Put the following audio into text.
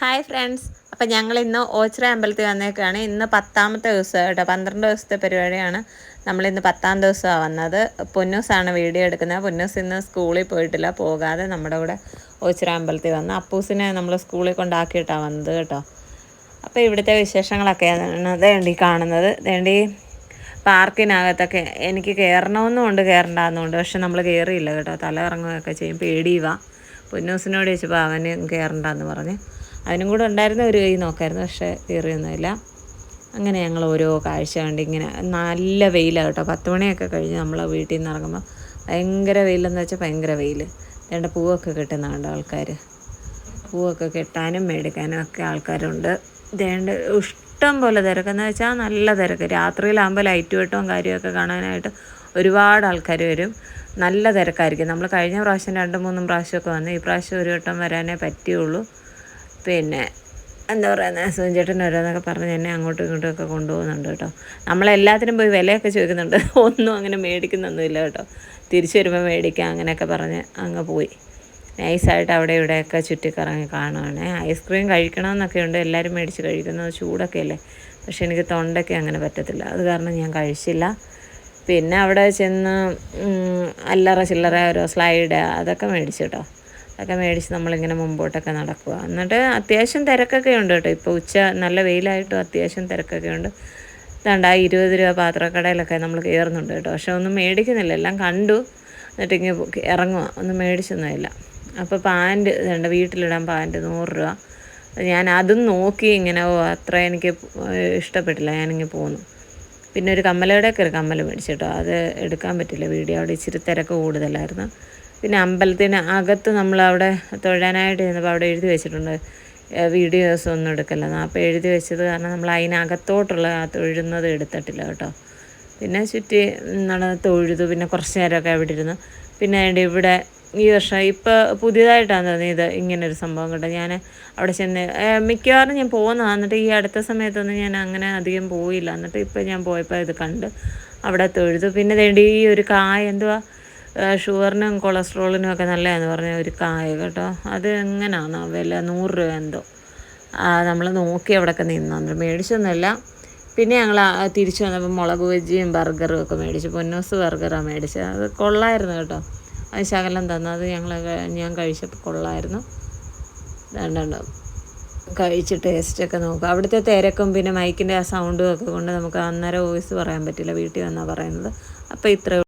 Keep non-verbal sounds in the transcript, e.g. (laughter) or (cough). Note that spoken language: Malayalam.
Hi friends. അപ്പം ഞങ്ങൾ ഇന്ന് ഓച്ചിറ അമ്പലത്തിൽ വന്നേക്കാണ്. ഇന്ന് പത്താമത്തെ ദിവസം കേട്ടോ. പന്ത്രണ്ട് ദിവസത്തെ പരിപാടിയാണ്. നമ്മളിന്ന് പത്താം ദിവസമാണ് വന്നത്. പൊന്നൂസാണ് വീഡിയോ എടുക്കുന്നത്. പൊന്നൂസ് ഇന്ന് സ്കൂളിൽ പോയിട്ടില്ല. പോകാതെ നമ്മുടെ കൂടെ ഓച്ചിറ അമ്പലത്തിൽ വന്ന് അപ്പൂസിനെ നമ്മൾ സ്കൂളിൽ കൊണ്ടാക്കിയിട്ടാണ് വന്നത് കേട്ടോ. അപ്പോൾ ഇവിടുത്തെ വിശേഷങ്ങളൊക്കെയാണ് ദേണ്ടി കാണുന്നത്. ദേണ്ടി പാർക്കിനകത്തൊക്കെ എനിക്ക് കയറണമെന്നുമുണ്ട് കയറണ്ടെന്നുണ്ട് പക്ഷെ നമ്മൾ കയറിയില്ല കേട്ടോ. തല ഇറങ്ങുകയൊക്കെ ചെയ്യും. പേടിയുവാ. പൊന്നൂസിനോട് ചോദിച്ചപ്പോൾ അവന് കയറണ്ടെന്ന് പറഞ്ഞ്. അതിനും കൂടെ ഉണ്ടായിരുന്ന ഒരു കൈ നോക്കായിരുന്നു പക്ഷേ കയറിയൊന്നുമില്ല അങ്ങനെ ഞങ്ങൾ ഓരോ കാഴ്ച കണ്ട് ഇങ്ങനെ നല്ല വെയിലാണ് കേട്ടോ. പത്ത് മണിയൊക്കെ കഴിഞ്ഞ് നമ്മൾ വീട്ടിൽ നിന്ന് ഇറങ്ങുമ്പോൾ ഭയങ്കര വെയിലെന്ന് വെച്ചാൽ ഭയങ്കര വെയിൽ വേണ്ട പൂവൊക്കെ കിട്ടുന്നുണ്ട് ആൾക്കാർ പൂവൊക്കെ കെട്ടാനും മേടിക്കാനും ഒക്കെ ആൾക്കാരുണ്ട്. ഇതേണ്ട ഇഷ്ടം പോലെ തിരക്കെന്ന് വെച്ചാൽ നല്ല തിരക്ക്. രാത്രിയിലാകുമ്പോൾ ലൈറ്റ് വെട്ടവും കാര്യമൊക്കെ കാണാനായിട്ട് ഒരുപാട് ആൾക്കാർ വരും. നല്ല തിരക്കായിരിക്കും. നമ്മൾ കഴിഞ്ഞ പ്രാവശ്യം രണ്ട് മൂന്നും പ്രാവശ്യമൊക്കെ വന്ന്. ഈ പ്രാവശ്യം ഒരു വട്ടം വരാനേ പറ്റിയുള്ളൂ പിന്നെ എന്താ പറയുന്നത് സുഞ്ചേട്ടൻ ഓരോന്നൊക്കെ പറഞ്ഞ് എന്നെ അങ്ങോട്ടും ഇങ്ങോട്ടും ഒക്കെ കൊണ്ടുപോകുന്നുണ്ട് കേട്ടോ. നമ്മളെല്ലാത്തിനും പോയി വിലയൊക്കെ ചോദിക്കുന്നുണ്ട്. (laughs) ഒന്നും അങ്ങനെ മേടിക്കുന്നൊന്നുമില്ല കേട്ടോ. തിരിച്ചു വരുമ്പോൾ മേടിക്കാം അങ്ങനെയൊക്കെ പറഞ്ഞ് അങ്ങ് പോയി. നൈസായിട്ട് അവിടെ ഇവിടെയൊക്കെ ചുറ്റിക്കറങ്ങി കാണുവാണ്. ഐസ്ക്രീം കഴിക്കണമെന്നൊക്കെ ഉണ്ട്. എല്ലാവരും മേടിച്ച് കഴിക്കുന്നത് ചൂടൊക്കെ അല്ലേ? പക്ഷെ എനിക്ക് തൊണ്ടയ്ക്ക് അങ്ങനെ പറ്റത്തില്ല. അത് കാരണം ഞാൻ കഴിച്ചില്ല. പിന്നെ അവിടെ ചെന്ന് അല്ലറ ചില്ലറ ഓരോ സ്ലൈഡ് അതൊക്കെ മേടിച്ചു കേട്ടോ. അതൊക്കെ മേടിച്ച് നമ്മളിങ്ങനെ മുമ്പോട്ടൊക്കെ നടക്കുക. എന്നിട്ട് അത്യാവശ്യം തിരക്കൊക്കെ ഉണ്ട് കേട്ടോ. ഇപ്പോൾ ഉച്ച നല്ല വെയിലായിട്ടും അത്യാവശ്യം തിരക്കൊക്കെ ഉണ്ട്. ഇതാണ്ട് ആ ഇരുപത് രൂപ പാത്രക്കടയിലൊക്കെ നമ്മൾ കയറുന്നുണ്ട് കേട്ടോ. പക്ഷെ ഒന്നും മേടിക്കുന്നില്ല. എല്ലാം കണ്ടു. എന്നിട്ട് ഇങ്ങനെ ഇറങ്ങുക ഒന്നും മേടിച്ചൊന്നുമില്ല അപ്പോൾ പാന്റ് ഇതുണ്ട് വീട്ടിലിടാൻ പാന്റ് നൂറ് രൂപ. ഞാൻ അതും നോക്കി ഇങ്ങനെ അത്ര എനിക്ക് ഇഷ്ടപ്പെട്ടില്ല. ഞാനിങ്ങനെ പോന്നു. പിന്നെ ഒരു കമ്മലയുടെ ഒക്കെ ഒരു കമ്മൽ മേടിച്ചു കേട്ടോ. അത് എടുക്കാൻ പറ്റില്ല. വീഡിയോ അവിടെ ഇച്ചിരി തിരക്ക് കൂടുതലായിരുന്നു. പിന്നെ അമ്പലത്തിന് അകത്ത് നമ്മൾ അവിടെ തൊഴാനായിട്ട് ചെന്നപ്പോൾ അവിടെ എഴുതി വെച്ചിട്ടുണ്ട്. വീഡിയോസ് ഒന്നും എടുക്കല്ലെന്ന് അപ്പോൾ എഴുതി വെച്ചത് കാരണം നമ്മൾ അതിനകത്തോട്ടുള്ള ആ തൊഴുന്നത് എടുത്തിട്ടില്ല കേട്ടോ. പിന്നെ ചുറ്റി നടന്ന് തൊഴുതു. പിന്നെ കുറച്ച് നേരമൊക്കെ അവിടെ ഇരുന്നു. പിന്നെ ഇവിടെ ഈ വർഷം ഇപ്പോൾ പുതിയതായിട്ടാണ് തോന്നിയത് ഇങ്ങനൊരു സംഭവം കേട്ടോ. ഞാൻ അവിടെ ചെന്ന് മിക്കവാറും ഞാൻ പോകുന്നതാണ് എന്നിട്ട് ഈ അടുത്ത സമയത്തൊന്നും ഞാൻ അങ്ങനെ അധികം പോയില്ല. എന്നിട്ട് ഇപ്പോൾ ഞാൻ പോയപ്പോൾ ഇത് കണ്ട് അവിടെ തൊഴുതു. പിന്നെ ഈ ഒരു കായ എന്തുവാ? ഷുഗറിനും കൊളസ്ട്രോളിനും ഒക്കെ നല്ലതെന്ന് പറഞ്ഞ ഒരു കായ കേട്ടോ. അത് എങ്ങനെയാണ് വില നൂറ് രൂപ എന്തോ. നമ്മൾ നോക്കി അവിടെയൊക്കെ നിന്നു. മേടിച്ചൊന്നുമില്ല. പിന്നെ ഞങ്ങൾ തിരിച്ചു വന്നപ്പോൾ മുളക് ബജിയും ബർഗറും ഒക്കെ മേടിച്ചു. പൊന്നോസ് ബർഗറാണ് മേടിച്ചത്. അത് കൊള്ളായിരുന്നു കേട്ടോ. അത് ശകലം തന്നു. അത് ഞങ്ങൾ ഞാൻ കഴിച്ചപ്പോൾ കൊള്ളായിരുന്നു. രണ്ടുണ്ട് കഴിച്ച് ടേസ്റ്റൊക്കെ നോക്കുക അവിടുത്തെ തിരക്കും പിന്നെ മൈക്കിന്റെ ആ സൗണ്ടും ഒക്കെ കൊണ്ട് നമുക്ക് അന്നേരം വോയിസ് പറയാൻ പറ്റില്ല. വീട്ടിൽ വന്നാൽ പറയുന്നത്. അപ്പോൾ ഇത്ര